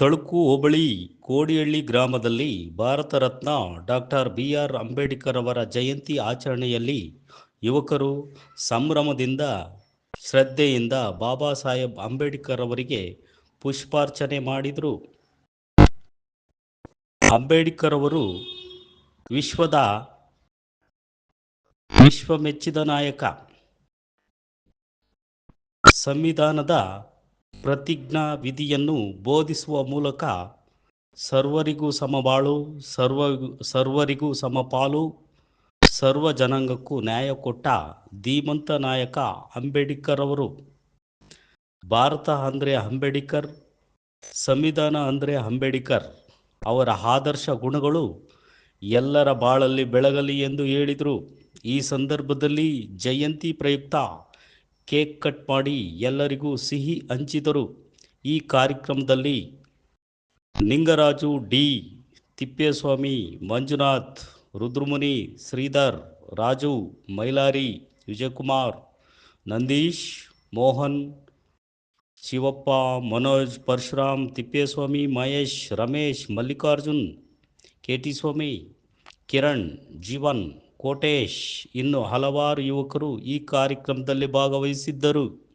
ತಳುಕು ಹೋಬಳಿ ಕೋಡಿಹಳ್ಳಿ ಗ್ರಾಮದಲ್ಲಿ Bharat Ratna doctor B R Ambedkar ಅವರ ಜಯಂತಿ ಆಚರಣೆಯಲ್ಲಿ ಯುವಕರು ಸಂಭ್ರಮದಿಂದ, ಶ್ರದ್ಧೆಯಿಂದ ಬಾಬಾ ಸಾಹೇಬ್ ಅಂಬೇಡ್ಕರ್ ಅವರಿಗೆ ಪುಷ್ಪಾರ್ಚನೆ ಮಾಡಿದರು. ಅಂಬೇಡ್ಕರ್ ಅವರು ವಿಶ್ವದ ವಿಶ್ವ ಮೆಚ್ಚಿದ ನಾಯಕ. ಸಂವಿಧಾನದ ಪ್ರತಿಜ್ಞಾ ವಿಧಿಯನ್ನು ಬೋಧಿಸುವ ಮೂಲಕ ಸರ್ವರಿಗೂ ಸಮಬಾಳು, ಸರ್ವ, ಸರ್ವರಿಗೂ ಸಮಪಾಲು, ಸರ್ವ ಜನಾಂಗಕ್ಕೂ ನ್ಯಾಯ ಕೊಟ್ಟ ಧೀಮಂತ ನಾಯಕ ಅಂಬೇಡ್ಕರ್ ಅವರು. ಭಾರತ ಅಂದರೆ ಅಂಬೇಡ್ಕರ್, ಸಂವಿಧಾನ ಅಂದರೆ ಅಂಬೇಡ್ಕರ್. ಅವರ ಆದರ್ಶ ಗುಣಗಳು ಎಲ್ಲರ ಬಾಳಲ್ಲಿ ಬೆಳಗಲಿ ಎಂದು ಹೇಳಿದರು. ಈ ಸಂದರ್ಭದಲ್ಲಿ ಜಯಂತಿ ಪ್ರಯುಕ್ತ ಕೇಕ್ ಕಟ್ ಮಾಡಿ ಎಲ್ಲರಿಗೂ ಸಿಹಿ ಹಂಚಿದರು. ಈ ಕಾರ್ಯಕ್ರಮದಲ್ಲಿ Ningaraju D Thippeswamy, Manjunath, Rudramuni, Sridhar, Raju, Mailari, Vijayakumar, Nandish, Mohan, Shivappa, Manoj, Parashuram, Thippeswamy, Mahesh, Ramesh, Mallikarjun K T Swamy Kiran, Jeevan Kotesh ಇನ್ನು ಹಲವಾರು ಯುವಕರು ಈ ಕಾರ್ಯಕ್ರಮದಲ್ಲಿ ಭಾಗವಹಿಸಿದ್ದರು.